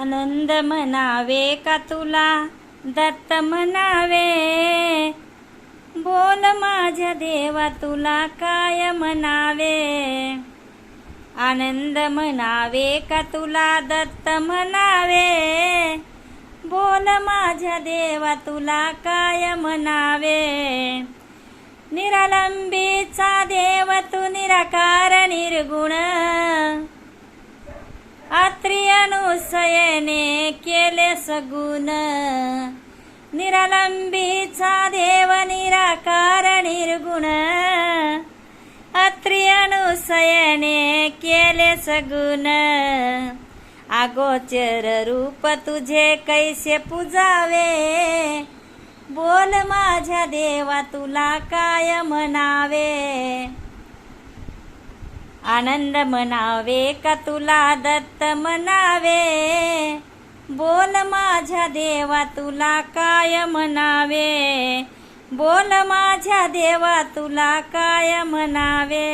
आनंद म्हणावे का तुला? दत्त म्हणावे बोल माझ्या देवा तुला काय म्हणावे? आनंद म्हणावे का तुला? दत्त म्हणावे बोल माझ्या देवा तुला काय म्हणावे? निरालंबीचा देव तू निराकार निर्गुण अनुसयने केले सगुण निरालंबीचा देव निराकार निर्गुण अत्रियनुसयने केले सगुण अगोचर रूप तुझे कैसे पुजावे बोल माझ्या देवा तुला काय म्हणावे आनंद म्हणावे का तुला दत्त म्हणावे बोल माझ्या देवा तुला काय म्हणावे बोल माझ्या देवा तुला काय म्हणावे